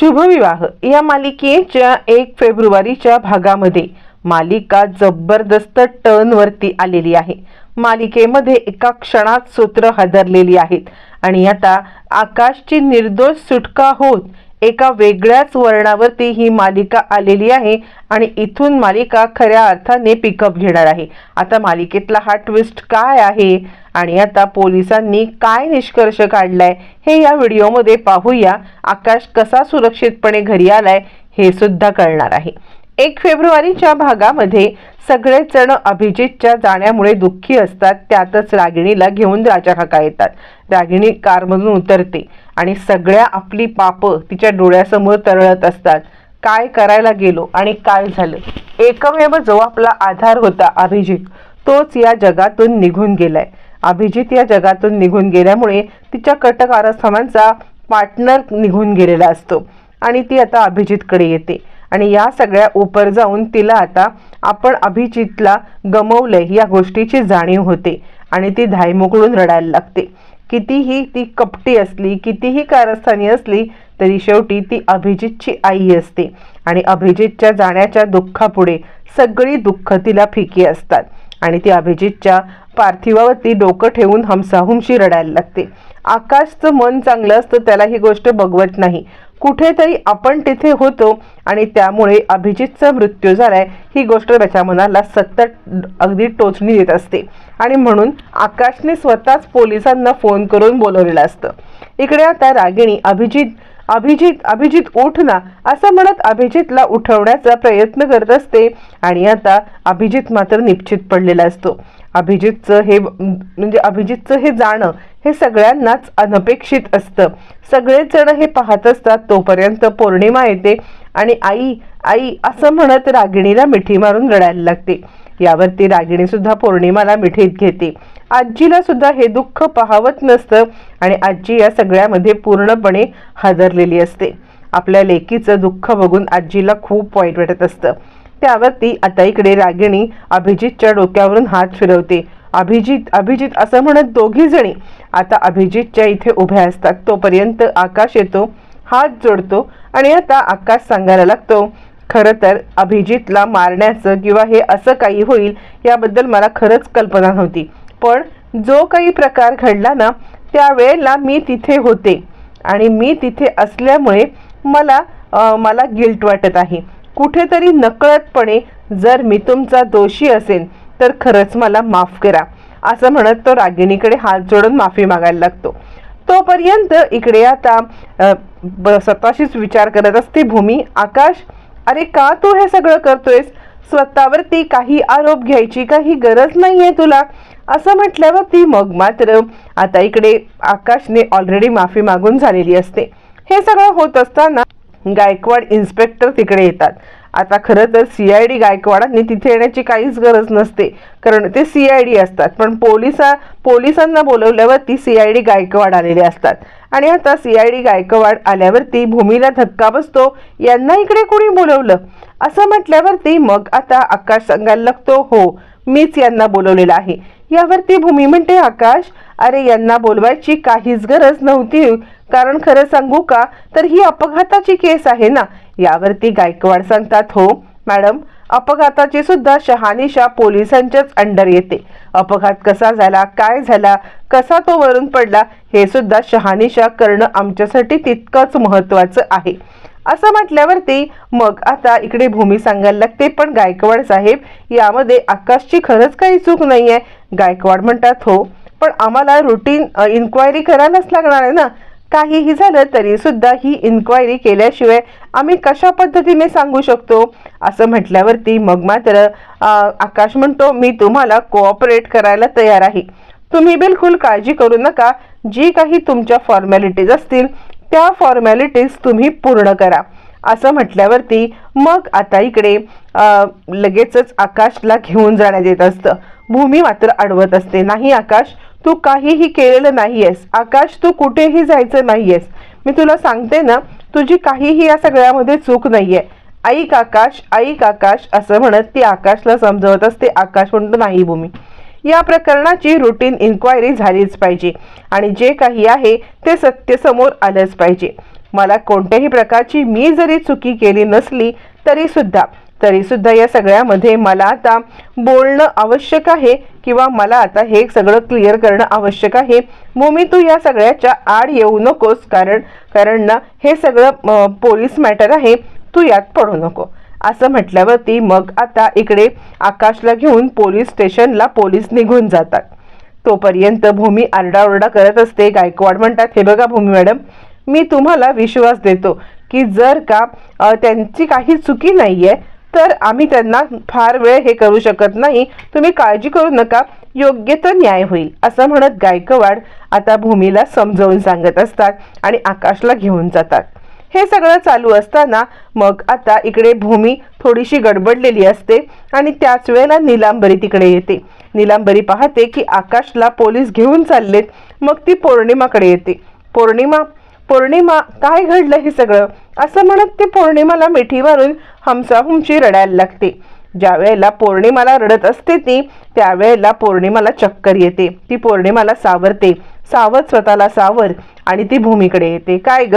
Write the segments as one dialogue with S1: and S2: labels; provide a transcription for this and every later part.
S1: शुभविवाह. या मालिकेच्या एक फेब्रुवारीच्या भागामध्ये मालिका जबरदस्त टर्नवरती आलेली आहे. मालिकेमध्ये एका क्षणात सूत्र हादरलेली आहेत. आणि आता आकाशची निर्दोष सुटका होत एका वेगळ्याच वर्णावरती ही मालिका आलेली आहे आणि इथून मालिका खऱ्या अर्थाने पिकअप घेणार आहे. आता मालिकेतला हा ट्विस्ट काय आहे आणि आता पोलिसांनी काय निष्कर्ष काढलाय हे या व्हिडिओमध्ये पाहूया. आकाश कसा सुरक्षितपणे घरी आलाय हे सुद्धा कळणार आहे. एक फेब्रुवारीच्या भागामध्ये सगळेच जण अभिजितच्या जाण्यामुळे दुःखी असतात. त्यातच रागिणीला घेऊन राजा काका येतात. रागिणी कारमधून उतरते आणि सगळ्या आपली पापं तिच्या डोळ्यासमोर तरळत असतात. काय करायला गेलो आणि काय झालं? एकमेव जो आपला आधार होता अभिजित तोच या जगातून निघून गेलाय. अभिजित या जगातून निघून गेल्यामुळे तिच्या कटक आरस्थानांचा पार्टनर निघून गेलेला असतो आणि ती आता अभिजितकडे येते. आणि या सगळ्या उपर जाऊन तिला आता आपण अभिजितला गमवले या गोष्टीची जाणीव होते आणि ती धायमुकळून रडायला लागते. कितीही ती कपटी असली कितीही कारस्थानी असली तरी शेवटी ती अभिजितची आई असते. आणि अभिजितच्या जाण्याच्या दुःखापुढे सगळी दुःख तिला फिकी असतात. आणि ती अभिजितच्या पार्थिवावरती डोकं ठेवून हमसाहुमशी रडायला लागते. आकाशचं मन चांगलं असतं त्याला ही गोष्ट बघवत नाही. कुठेतरी आपण तिथे होतो आणि त्यामुळे अभिजितचा मृत्यू झालाय ही गोष्ट त्याच्या मनाला सतत अगदी टोचणी देत असते. आणि म्हणून आकाशने स्वतःच पोलिसांना फोन करून बोलवलेलं असतं. इकडे आता रागिणी अभिजित अभिजित अभिजित उठ ना असं म्हणत अभिजितला उठवण्याचा प्रयत्न करत असते. आणि आता अभिजित मात्र निश्चित पडलेला असतो. अभिजितचं हे म्हणजे अभिजितचं हे जाणं हे सगळ्यांनाच अनपेक्षित असतं. सगळेच जण हे पाहत असतात तोपर्यंत पौर्णिमा येते आणि आई आई असं म्हणत रागिणीला मिठी मारून रडायला लागते. यावरती रागिणी सुद्धा पौर्णिमाला मिठीत घेते. आजीला सुद्धा हे दुःख पाहावत नसतं आणि आजी या सगळ्यामध्ये पूर्णपणे हादरलेली असते. आपल्या लेकीचं दुःख बघून आजीला खूप वाईट वाटत असतं. त्यावरती आता इकडे रागिणी अभिजितच्या डोक्यावरून हात फिरवते. अभिजित अभिजित असं म्हणत दोघी जणी आता अभिजितच्या इथे उभ्या असतात. तोपर्यंत आकाश येतो हात जोडतो आणि आता आकाश सांगायला लागतो खरं तर अभिजितला मारण्याचं किंवा हे असं काही होईल याबद्दल मला खरंच कल्पना नव्हती. पण जो काही प्रकार घडला ना त्यावेळेला मी तिथे होते आणि मी तिथे असल्यामुळे मला मला गिल्ट वाटत आहे. कुठेतरी नकळतपणे जर मी तुमचा दोषी असेल तर खरंच मला माफ करा. असं म्हणत तो रागिणीकडे हात जोडून माफी मागायला लागतो. तोपर्यंत इकडे आता ब- स्वतःशीच विचार करत असते भूमी आकाश अरे का तू हे सगळं करतोयस? स्वतःवरती काही आरोप घ्यायची काही गरज नाहीये तुला. असं म्हटल्यावरती मग मात्र आता इकडे आकाशने ऑलरेडी माफी मागून झालेली असते. हे सगळं होत असताना गायकवाड इन्स्पेक्टर तिकडे येतात. आता खरं तर सी आय डी गायकवाडांनी तिथे येण्याची काहीच गरज नसते. कारण ते सी आय डी असतात. पण पोलिसा पोलिसांना बोलवल्यावरती सी आय डी गायकवाड आलेले असतात. आणि आता सी आय डी गायकवाड आल्यावरती भूमीला धक्का बसतो. यांना इकडे कोणी बोलवलं? असं म्हटल्यावरती मग आता आकाश सांगायला लागतो हो मीच यांना बोलवलेलं आहे. यावरती भूमी म्हणते आकाश अरे यांना बोलवायची काहीच गरज नव्हती. कारण खरं सांगू का? तर ही अपघाताची केस आहे ना. यावरती गायकवाड सांगतात हो मॅडम अपघाताची सुद्धा शहानिशा पोलिसांच्याच अंडर येते. अपघात कसा झाला काय झाला कसा तो वरून पडला हे सुद्धा शहानिशा करणं आमच्यासाठी तितकंच महत्वाचं आहे. असं म्हटल्यावरती मग आता इकडे भूमी सांगायला लागते पण गायकवाड साहेब यामध्ये आकाशची खरंच काही चूक नाही आहे गायकवाड म्हणतात हो पण आम्हाला रुटीन इन्क्वायरी करायलाच लागणार आहे ना. काहीही झालं तरी सुद्धा ही इन्क्वायरी केल्याशिवाय आम्ही कशा पद्धतीने सांगू शकतो? असं म्हटल्यावरती मग मात्र आकाश म्हणतो मी तुम्हाला कोऑपरेट करायला तयार आहे. तुम्ही बिलकुल काळजी करू नका. जी काही तुमच्या फॉर्मॅलिटीज असतील त्या फॉर्मॅलिटीज तुम्ही पूर्ण करा. असं म्हटल्यावरती मग आता इकडे लगेचच आकाशला घेऊन जाण्यात येत असतं. भूमी मात्र अडवत असते. नाही आकाश तू काहीही केलेलं नाहीयेस. आकाश तू कुठेही जायचं नाहीयेस. मी तुला सांगते ना तुझी काहीही या सगळ्यामध्ये चूक नाहीये. ऐक आकाश ऐक आकाश असं म्हणत ती आकाशला समजवत असते. आकाश म्हणतो नाही भूमी. या प्रकरणाची रुटीन इन्क्वायरी झालीच पाहिजे. आणि जे काही आहे ते सत्य समोर आलंच पाहिजे. मला कोणत्याही प्रकारची मी जरी चुकी केली नसली तरी सुद्धा तरी सुद्धा या सगळ्यामध्ये मला आता बोलणं आवश्यक आहे किंवा मला आता हे सगळं क्लिअर करणं आवश्यक आहे. भूमी तू या सगळ्याच्या आड येऊ नकोस कारण कारण ना हे सगळं पोलीस मॅटर आहे. तू यात पडू नको. असं म्हटल्यावरती मग आता इकडे आकाशला घेऊन पोलीस स्टेशनला पोलीस निघून जातात. तोपर्यंत भूमी आरडाओरडा करत असते. गायकवाड म्हणतात हे बघा भूमी मॅडम मी तुम्हाला विश्वास देतो की जर का त्यांची काही चुकी नाही आहे तर आम्ही त्यांना फार वेळ हे करू शकत नाही. तुम्ही काळजी करू नका योग्य तर न्याय होईल. असं म्हणत गायकवाड आता भूमीला समजावून सांगत असतात आणि आकाशला घेऊन जातात. हे सगळं चालू असताना मग आता इकडे भूमी थोडीशी गडबडलेली असते आणि त्याच वेळेला निलांबरी तिकडे येते. निलांबरी पाहते की आकाशला पोलीस घेऊन चाललेत. मग ती पौर्णिमाकडे येते. पौर्णिमा पौर्णिमा काय घडलं हे सगळं? असं म्हणत ती पौर्णिमाला मिठी मारून हमसाहुमची रडायला लागते. ज्या वेळेला पौर्णिमाला रडत असते ती त्यावेळेला पौर्णिमाला चक्कर येते. ती पौर्णिमाला सावरते. सावत स्वतःला सावर आणि ती भूमीकडे येते. काय ग?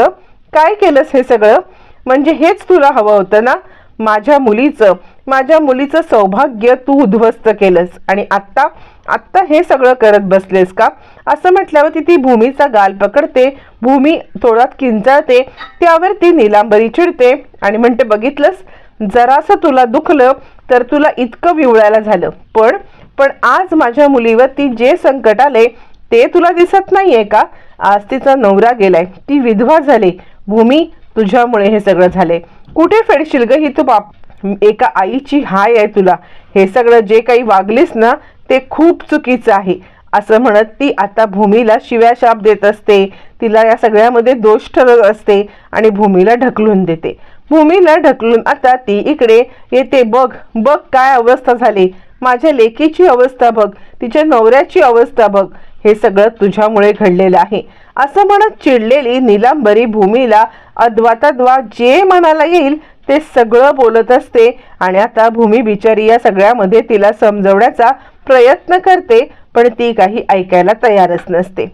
S1: काय केलंस हे सगळं? म्हणजे हेच तुला हवं होतं ना? माझ्या मुलीचं माझ्या मुलीचं सौभाग्य तू उद्ध्वस्त केलंस. आणि आत्ता आत्ता हे सगळं करत बसलेस का? असं म्हटल्यावर ती भूमीचा गाल पकडते भूमी थोडात किंचाळते त्यावर ती निलांबरी चिडते आणि म्हणते बघितलंस? जरासं तुला दुखलं तर तुला इतकं विवळायला झालं. पण पण आज माझ्या मुलीवरती जे संकट आले ते तुला दिसत नाहीये का? आज तिचा नवरा गेलाय. ती विधवा झाली. भूमी तुझ्यामुळे हे सगळं झाले. कुठे फेडशील ग ही तू बाप? एका आईची हाय आहे तुला. हे सगळं जे काही वागलीस ना ते खूप चुकीचं आहे. असं म्हणत ती आता भूमीला शिव्या शाप देत असते. तिला या सगळ्यामध्ये दोष ठरत असते आणि भूमीला ढकलून देते. भूमीला ढकलून आता ती इकडे येते. बघ बघ काय अवस्था झाली. माझ्या लेकीची अवस्था बघ तिच्या नवऱ्याची अवस्था बघ. हे सगळं तुझ्यामुळे घडलेलं आहे. असं म्हणत चिडलेली निलांबरी भूमीला अद्वाताद्वा जे मनाला येईल ते सगळं बोलत असते आणि आता भूमी बिचारी या सगळ्यामध्ये तिला समजवण्याचा प्रयत्न करते पण ती काही ऐकायला तयारच नसते.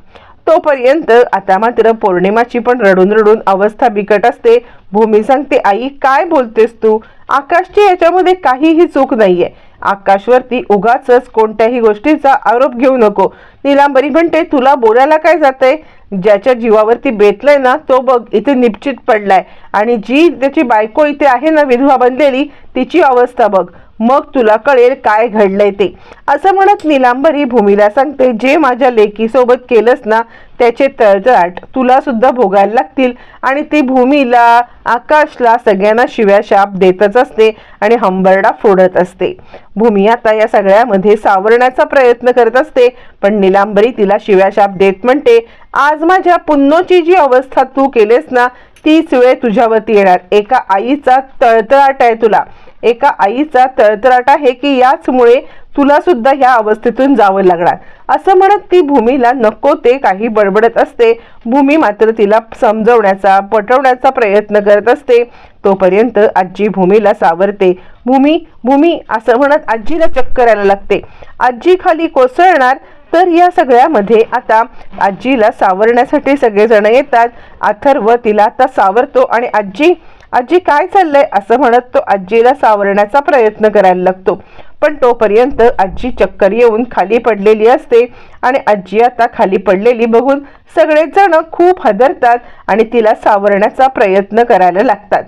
S1: तोपर्यंत आता मात्र पौर्णिमाची पण रडून रडून अवस्था बिकट असते. भूमी सांगते आई काय बोलतेस तू? आकाशची याच्यामध्ये काहीही चूक नाहीये. आकाशवरती उगाच कोणत्याही गोष्टीचा आरोप घेऊ नको. निलांबरी म्हणते तुला बोलायला काय जातंय? ज्याच्या जीवावरती बेतलंय ना तो बघ इथे निश्चित पडलाय. आणि जी त्याची बायको इथे आहे ना विधवा बनलेली तिची अवस्था बघ. मग तुला कळेल काय घडलंय ते. असं म्हणत निलांबरी भूमीला सांगते जे माझ्या लेकीसोबत केलंस ना त्याचे तळतळाट तुला सुद्धा भोगायला लागतील आणि ती भूमीला आकाशला सगळ्यांना शिव्या शाप देतच असते आणि हंबरडा फोडत असते. भूमी आता या सगळ्यामध्ये सावरण्याचा प्रयत्न करत असते पण निलांबरी तिला शिव्या शाप देत म्हणते आज माझ्या पुन्नोची जी अवस्था तू केलेस ना तीच वेळ तुझ्यावरती येणार. एका आईचा तळतळाट आहे तुला. एका आईचा तळतळाट आहे की याचमुळे तुला सुद्धा ह्या अवस्थेतून जावं लागणार. असं म्हणत ती भूमीला नको ते काही बडबडत असते. भूमी मात्र तिला समजवण्याचा पटवण्याचा प्रयत्न करत असते. तोपर्यंत आजी भूमीला सावरते. भूमी भूमी असं म्हणत आजीला चक्कर यायला लागते. आजी खाली कोसळणार तर या सगळ्यामध्ये आता आजीला सावरण्यासाठी सगळेजण येतात. अथर्व तिला आता सावरतो आणि आजी आजी काय चाललंय असं म्हणत तो आजीला सावरण्याचा प्रयत्न करायला लागतो. पण तोपर्यंत आजी चक्कर येऊन खाली पडलेली असते आणि आजी आता खाली पडलेली बघून सगळेच जण खूप हदरतात आणि तिला सावरण्याचा प्रयत्न करायला लागतात.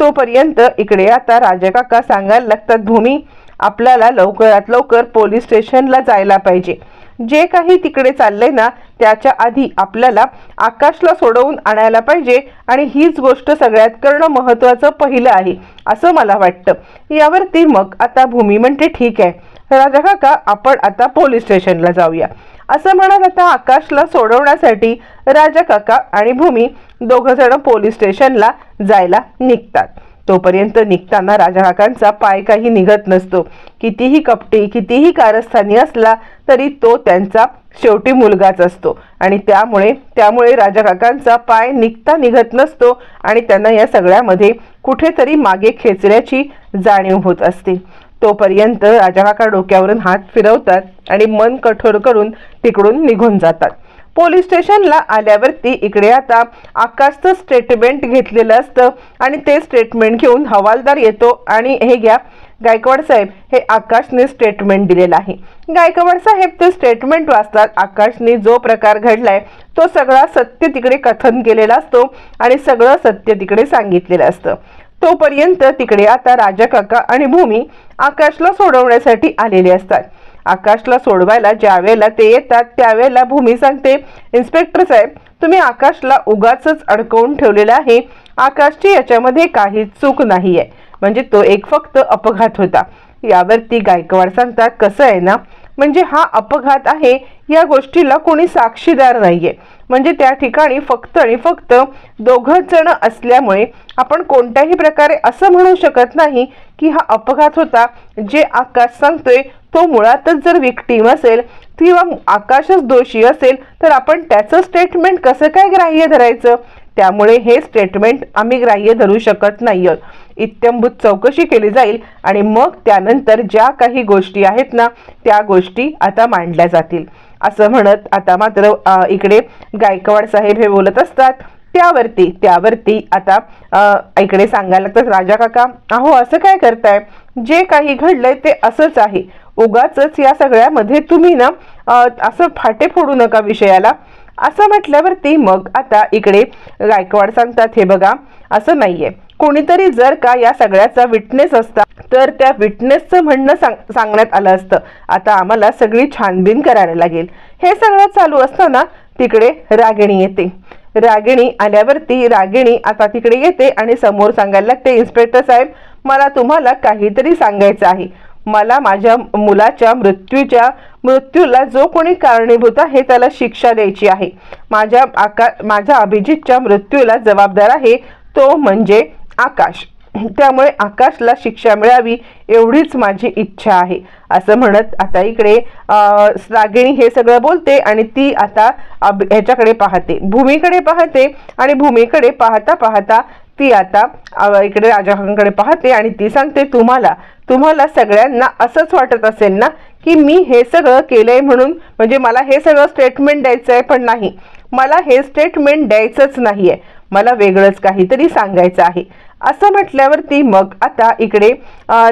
S1: तोपर्यंत इकडे आता राजकाका सांगायला लागतात भूमी आपल्याला लवकरात लवकर पोलीस स्टेशनला जायला पाहिजे. जे काही तिकडे चाललंय ना त्याच्या आधी आपल्याला आकाशला सोडवून आणायला पाहिजे आणि हीच गोष्ट सगळ्यात करणं महत्वाचं पहिलं आहे असं मला वाटतं. यावरती मग आता भूमी म्हणते ठीक आहे. राजा काका आपण आता पोलीस स्टेशनला जाऊया. असं म्हणत आता आकाशला सोडवण्यासाठी राजा काका आणि भूमी दोघंजणं पोलीस स्टेशनला जायला निघतात. तोपर्यंत निघताना राजहाकांचा पाय काही निघत नसतो. कितीही कपटी कितीही कारस्थानी असला तरी तो त्यांचा शेवटी मुलगाच असतो. आणि त्यामुळे त्यामुळे राजा काकांचा पाय निघता निघत नसतो आणि त्यांना या सगळ्यामध्ये कुठेतरी मागे खेचण्याची जाणीव होत असते. तोपर्यंत राजाकाका डोक्यावरून हात फिरवतात आणि मन कठोर करून तिकडून निघून जातात. पोलीस स्टेशनला आल्यावरती इकडे आता आकाशचं स्टेटमेंट घेतलेलं असतं आणि ते स्टेटमेंट घेऊन हवालदार येतो आणि हे घ्या गायकवाड साहेब हे आकाशने स्टेटमेंट दिलेलं आहे. गायकवाड साहेब ते स्टेटमेंट वाचतात. आकाशने जो प्रकार घडलाय तो सगळा सत्य तिकडे कथन केलेला असतो आणि सगळं सत्य तिकडे सांगितलेलं असतं. तोपर्यंत तिकडे आता राजा काका आणि भूमी आकाशला सोडवण्यासाठी आलेले असतात. आकाशला सोडवायला ज्या वेळेला ते येतात त्यावेळेला भूमी सांगते इन्स्पेक्टर साहेब तुम्ही आकाशला उगाच अडकवून ठेवलेलं आहे. आकाशची याच्यामध्ये काही चूक नाही आहे म्हणजे तो एक फक्त अपघात होता. यावरती गायकवाड सांगतात कसं आहे ना म्हणजे हा अपघात आहे या गोष्टीला कोणी साक्षीदार नाहीये. म्हणजे त्या ठिकाणी फक्त आणि फक्त दोघच जण असल्यामुळे आपण कोणत्याही प्रकारे असं म्हणू शकत नाही की हा अपघात होता जे आकाश सांगतोय तो मुळातच जर विक्टीम असेल किंवा आकाशच दोषी असेल तर आपण त्याचं स्टेटमेंट कसं काय ग्राह्य धरायचं? त्यामुळे हे स्टेटमेंट आम्ही ग्राह्य धरू शकत नाही इत्यंभूत चौकशी केली जाईल आणि मग त्यानंतर ज्या काही गोष्टी आहेत ना त्या गोष्टी आता मांडल्या जातील. असं म्हणत आता मात्र इकडे गायकवाड साहेब हे बोलत असतात. त्यावरती त्यावरती आता इकडे सांगायला तर राजा काका अहो असं काय करताय? जे काही घडलंय ते असंच आहे. उगाच या सगळ्यामध्ये तुम्ही ना असं फाटे फोडू नका विषयाला. असं म्हटल्यावरती मग आता इकडे गायकवाड सांगतात हे बघा असं नाहीये. कोणीतरी जर का या सगळ्याचा विटनेस असता तर त्या विटनेसचं म्हणणं सांग सांगण्यात आलं असतं. आता आम्हाला सगळी छानबीन करायला लागेल. हे सगळं चालू असताना तिकडे रागिणी येते. रागिणी आल्यावरती रागिणी आता तिकडे येते आणि समोर सांगायला लागते इन्स्पेक्टर साहेब मला तुम्हाला काहीतरी सांगायचं आहे. मला माझ्या मुलाच्या मृत्यूच्या मृत्यूला जो कोणी कारणीभूत आहे त्याला शिक्षा द्यायची आहे. माझ्या आका माझ्या अभिजितच्या मृत्यूला जबाबदार आहे तो म्हणजे आकाश. त्यामुळे आकाशला शिक्षा मिळावी एवढीच माझी इच्छा आहे. असं म्हणत आता इकडे रागिणी हे सगळं बोलते आणि ती आता अब ह्याच्याकडे पाहते. भूमीकडे पाहते आणि भूमीकडे पाहता पाहता ती आता इकडे राजाकडे पाहते आणि ती सांगते तुम्हाला तुम्हाला सगळ्यांना असंच वाटत असेल ना की मी हे सगळं केलंय म्हणून? म्हणजे मला हे सगळं स्टेटमेंट द्यायचं आहे पण नाही. मला हे स्टेटमेंट द्यायचंच नाही आहे मला वेगळंच काहीतरी सांगायचं आहे. असं म्हटल्यावरती मग आता इकडे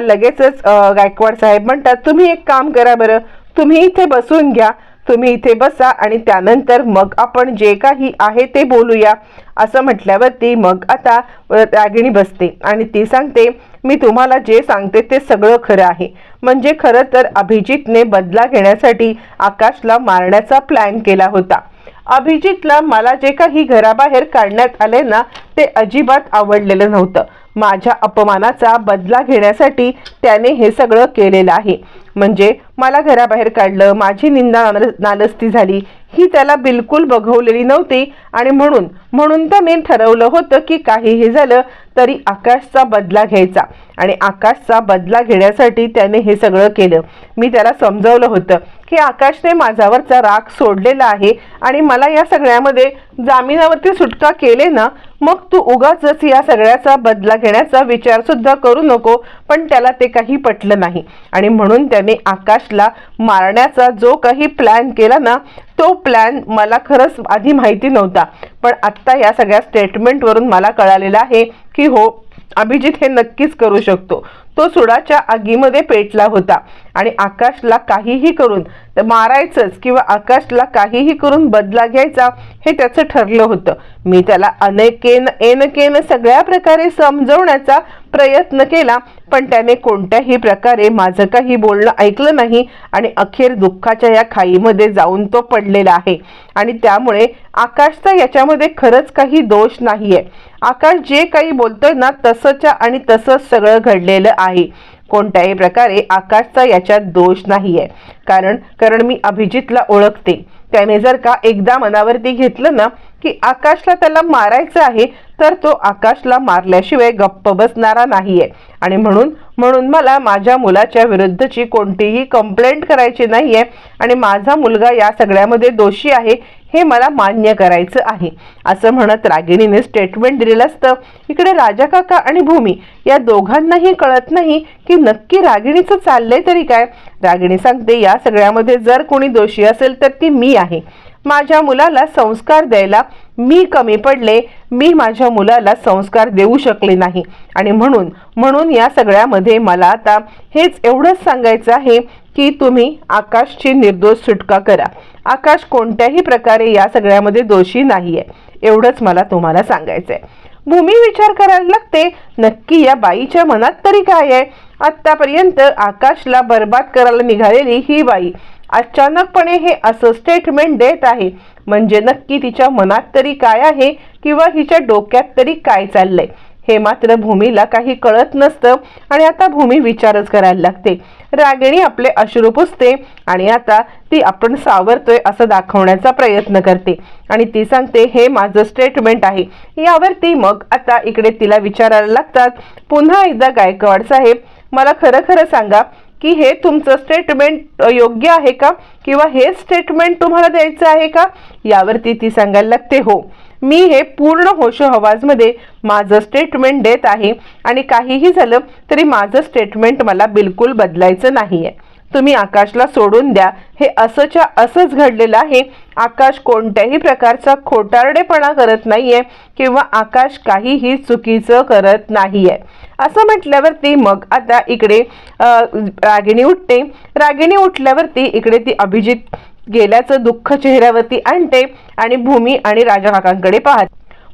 S1: लगेचच गायकवाड साहेब म्हणतात तुम्ही एक काम करा बरं. तुम्ही इथे बसून घ्या. तुम्ही इथे बसा आणि त्यानंतर मग आपण जे काही आहे ते बोलूया. असं म्हटल्यावरती मग आता रागिणी बसते आणि ती सांगते मी तुम्हाला जे सांगते ते सगळं खरं आहे. म्हणजे खरं तर अभिजितने बदला घेण्यासाठी आकाशला मारण्याचा प्लॅन केला होता. अभिजितला मला जे काही घराबाहेर काढण्यात आले ना ते अजिबात आवडलेलं नव्हतं. माझ्या अपमानाचा बदला घेण्यासाठी त्याने हे सगळं केलेलं आहे. म्हणजे मला घराबाहेर काढलं माझी निंदा नाल- नालस्ती झाली ही त्याला बिलकुल बघवलेली नव्हती. आणि म्हणून म्हणून तर मी ठरवलं होतं की काहीही झालं तरी आकाशचा बदला घ्यायचा. आणि आकाशचा बदला घेण्यासाठी त्याने हे सगळं केलं. मी त्याला समजावलं होतं की आकाशने माझ्यावरचा राग सोडलेला आहे आणि मला या सगळ्यामध्ये जामिनावरती सुटका केले ना मग तू उगाच या सगळ्याचा बदला घेण्याचा विचारसुद्धा करू नको पण त्याला ते काही पटलं नाही. आणि म्हणून त्याने आकाशला मारण्याचा जो काही प्लॅन केला ना तो प्लॅन मला खरंच आधी माहिती नव्हता. पण आत्ता या सगळ्या स्टेटमेंटवरून मला कळालेलं आहे की हो अभिजित हे नक्कीच करू शकतो. तो सुडाच्या आगीमध्ये पेटला होता. आणि आकाशला काहीही करून मारायचंच किंवा आकाशला काहीही करून बदला घ्यायचा हे त्याचं ठरलं होतं. मी त्याला अनेकेन एनकेन सगळ्या प्रकारे समजवण्याचा प्रयत्न केला पण त्याने कोणत्याही प्रकारे माझं काही बोलणं ऐकलं नाही आणि अखेर दुःखाच्या या खाईमध्ये जाऊन तो पडलेला आहे. आणि त्यामुळे आकाशचा याच्यामध्ये खरंच काही दोष नाहीये. आकाश जे काही बोलतोय ना तसंच्या आणि तसंच सगळं घडलेलं आहे. कोणत्याही प्रकारे आकाशचा याच्यात दोष नाहीये. कारण कारण मी अभिजितला ओळखते. त्याने जर का एकदा मनावरती घेतलं ना की आकाशला त्याला मारायचं आहे तर तो आकाशला मारल्याशिवाय गप्प बसणारा नाहीये. आणि म्हणून म्हणून मला माझ्या मुलाच्या विरुद्धची कोणतीही कंप्लेंट करायची नाहीये. आणि माझा मुलगा या सगळ्यामध्ये दोषी आहे हे मला मान्य करायचं आहे. असं म्हणत रागिणीने स्टेटमेंट दिलेलं असतं. इकडे राजा काका आणि भूमी या दोघांनाही कळत नाही की नक्की रागिणीचं चाललंय तरी काय? रागिणी सांगते या सगळ्यामध्ये जर कोणी दोषी असेल तर ती मी आहे. माझ्या मुलाला संस्कार द्यायला मी कमी पडले मी माझ्या मुलाला संस्कार देऊ शकले नाही. आणि म्हणून म्हणून या सगळ्यामध्ये मला आता हेच एवढंच सांगायचं आहे की तुम्ही आकाशची निर्दोष सुटका करा. आकाश कोणत्याही प्रकारे या सगळ्यामध्ये दोषी नाही आहे एवढंच मला तुम्हाला सांगायचं आहे भूमी विचार करायला लागते. नक्की या बाईच्या मनात तरी काय आहे? आतापर्यंत आकाशला बर्बाद करायला निघालेली ही बाई अचानकपणे हे असं स्टेटमेंट देत आहे. म्हणजे नक्की तिच्या मनात तरी काय आहे किंवा हिच्या डोक्यात तरी काय चाललंय? हे मात्र भूमीला काही कळत नसतं आणि आता भूमी विचारच करायला लागते. रागिणी आपले अश्रू पुसते आणि आता ती आपण सावरतोय असं दाखवण्याचा प्रयत्न करते. आणि ती सांगते हे माझं स्टेटमेंट आहे. यावरती मग आता इकडे तिला विचारायला लागतात. पुन्हा एकदा गायकवाड साहेब मला खरं खरं सांगा की हे तुमचं स्टेटमेंट योग्य आहे का? किंवा हे स्टेटमेंट तुम्हाला द्यायचं आहे का? यावरती ती सांगायला लागते हो. मी हे पूर्ण होशो हवाजमध्ये माझं स्टेटमेंट देत आहे. आणि काहीही झालं तरी माझं स्टेटमेंट मला बिलकुल बदलायचं नाही आहे तुम्ही आकाशला सोडून द्या. हे असंच्या असंच घडलेलं आहे. आकाश कोणत्याही प्रकारचा खोटारडेपणा करत नाहीये किंवा आकाश काहीही चुकीचं करत नाहीये. असं म्हटल्यावरती मग आता इकडे रागिणी उठते. रागिणी उठल्यावरती इकडे ती अभिजित गेल्याचं दुःख चेहऱ्यावरती आणते आणि भूमी आणि राजाकाकांकडे पाहते. पाहत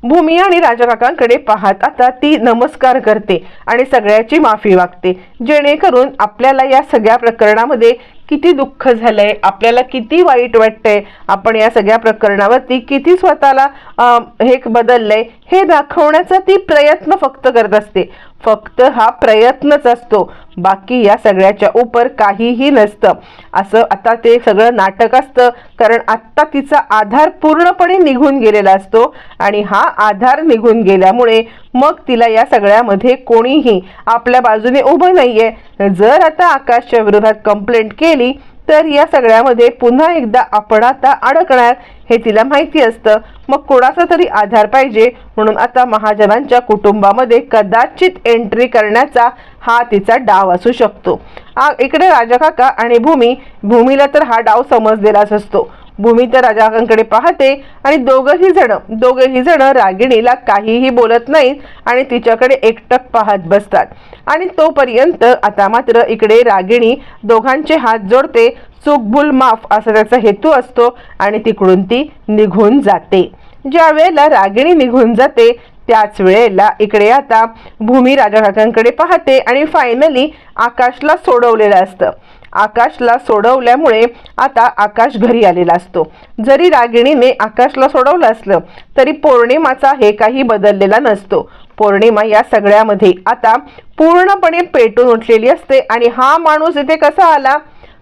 S1: भूमी आणि राजाकाकांकडे पाहत आता ती नमस्कार करते आणि सगळ्याची माफी मागते. जेणेकरून आपल्याला या सगळ्या प्रकरणामध्ये किती दुःख झालंय आपल्याला किती वाईट वाटतंय आपण या सगळ्या प्रकरणावरती किती स्वतःला हे बदललंय हे दाखवण्याचा ती प्रयत्न फक्त करत असते. फक्त हा प्रयत्नच असतो. बाकी या सगळ्याच्या उपर काहीही नसतं. असं आता ते सगळं नाटक असतं कारण आत्ता तिचा आधार पूर्णपणे निघून गेलेला असतो. आणि हा आधार निघून गेल्यामुळे मग तिला या सगळ्यामध्ये कोणीही आपल्या बाजूने उभं नाहीये. जर आता आकाशच्या विरोधात कंप्लेंट केली तर या सगळ्यामध्ये पुन्हा एकदा आपण आता अडकणार हे तिला माहिती असतं. मग कोणाचा तरी आधार पाहिजे? म्हणून आता महाजनांच्या कुटुंबामध्ये कदाचित एंट्री करण्याचा हा तिचा डाव असू शकतो. आ- इकडे राजा काका आणि भूमी. भूमीला तर हा डाव समजलेलाच असतो. भूमी तर राजाकांकडे पाहते आणि दोघंही जण दोघेही जण रागिणीला काहीही बोलत नाहीत आणि तिच्याकडे एकटक पाहत बसतात. आणि तोपर्यंत आता मात्र इकडे रागिणी दोघांचे हात जोडते चूकभूल माफ असा त्याचा हेतू असतो आणि तिकडून ती निघून जाते. ज्या वेळेला रागिणी निघून जाते त्याच वेळेला इकडे आता भूमी राजा काकांकडे पाहते आणि फायनली आकाशला सोडवलेलं असतं. आकाशला सोडवल्यामुळे आता आकाश घरी आलेला असतो. जरी रागिणीने आकाशला सोडवलं असलं तरी पौर्णिमाचा हे काही बदललेला नसतो. पौर्णिमा या सगळ्यामध्ये आता पूर्णपणे पेटून उठलेली असते. आणि हा माणूस इथे कसा आला?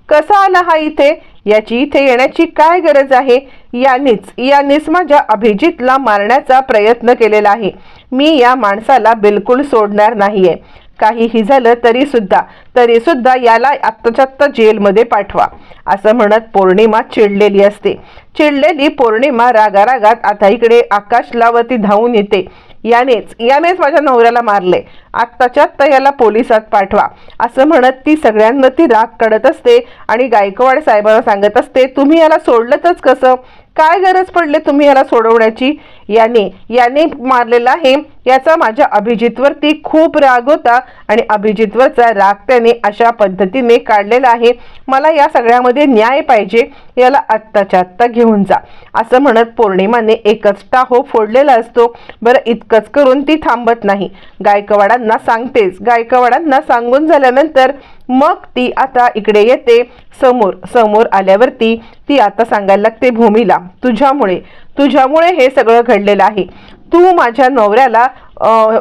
S1: कसा आला हा इथे? याची इथे येण्याची काय गरज आहे? यानेच यानेच माझ्या अभिजितला मारण्याचा प्रयत्न केलेला आहे. मी या माणसाला बिलकुल सोडणार नाहीये. काहीही झालं तरी सुद्धा तरी सुद्धा याला आत्ताच्या आत्ता जेलमध्ये पाठवा असं म्हणत पौर्णिमा चिडलेली असते. चिडलेली पौर्णिमा रागारागात आता इकडे आकाशला वरती धावून येते. यानेच यानेच माझ्या नवऱ्याला मारले. आत्ताच्या आत्ता याला पोलिसात पाठवा असं म्हणत ती सगळ्यांना ती राग काढत असते आणि गायकवाड साहेबांना सांगत असते तुम्ही याला सोडलंतच कसं? काय गरज पडले तुम्ही याला सोडवण्याची? याने याने मारलेला आहे याचा माझ्या अभिजितवरती खूप राग होता आणि अभिजितवरचा राग त्याने अशा पद्धतीने काढलेला आहे. मला या सगळ्यामध्ये न्याय पाहिजे याला आत्ताच्या आत्ता घेऊन जा. असं म्हणत पौर्णिमाने एकच टाहो फोडलेला असतो. बरं इतकंच करून ती थांबत नाही. गायकवाडांना सांगतेच. गायकवाडांना सांगून झाल्यानंतर मग ती आता इकडे येते. समोर समोर आल्यावरती ती आता सांगायला लागते भूमीला तुझ्यामुळे तुझ्यामुळे हे सगळं घडलेलं आहे. तू माझ्या नवऱ्याला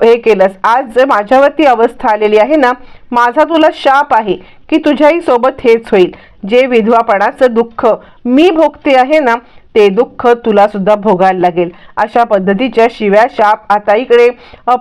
S1: हे केलंस. आज जर माझ्यावरती अवस्था आलेली आहे ना माझा तुला शाप आहे की तुझ्याही सोबत हेच होईल. जे विधवापणाचं दुःख मी भोगते आहे ना ते दुःख तुला सुद्धा भोगायला लागेल. अशा पद्धतीच्या शिव्या शाप आता इकडे.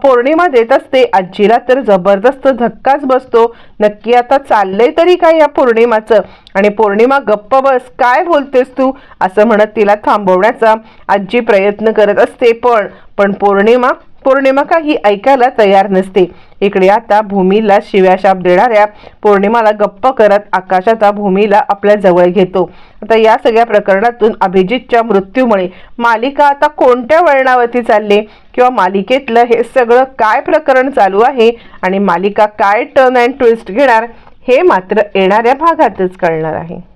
S1: पौर्णिमा देत असते. आजीला तर जबरदस्त धक्काच बसतो. नक्की आता चाललंय तरी काय या पौर्णिमाचं? आणि पौर्णिमा गप्प बस काय बोलतेस तू? असं म्हणत तिला थांबवण्याचा आजी प्रयत्न करत असते पण पण पौर्णिमा पौर्णिमा काही ऐकायला तयार नसते. इकडे आता भूमीला शिव्याशाप देणाऱ्या पौर्णिमाला गप्प करत आकाशाचा भूमीला आपल्या जवळ घेतो. आता या सगळ्या प्रकरणातून अभिजितच्या मृत्यूमुळे मालिका आता कोणत्या वळणावरती चालले? किंवा मालिकेतलं हे सगळं काय प्रकरण चालू आहे? आणि मालिका काय टर्न अँड ट्विस्ट घेणार? हे मात्र येणाऱ्या भागातच कळणार आहे.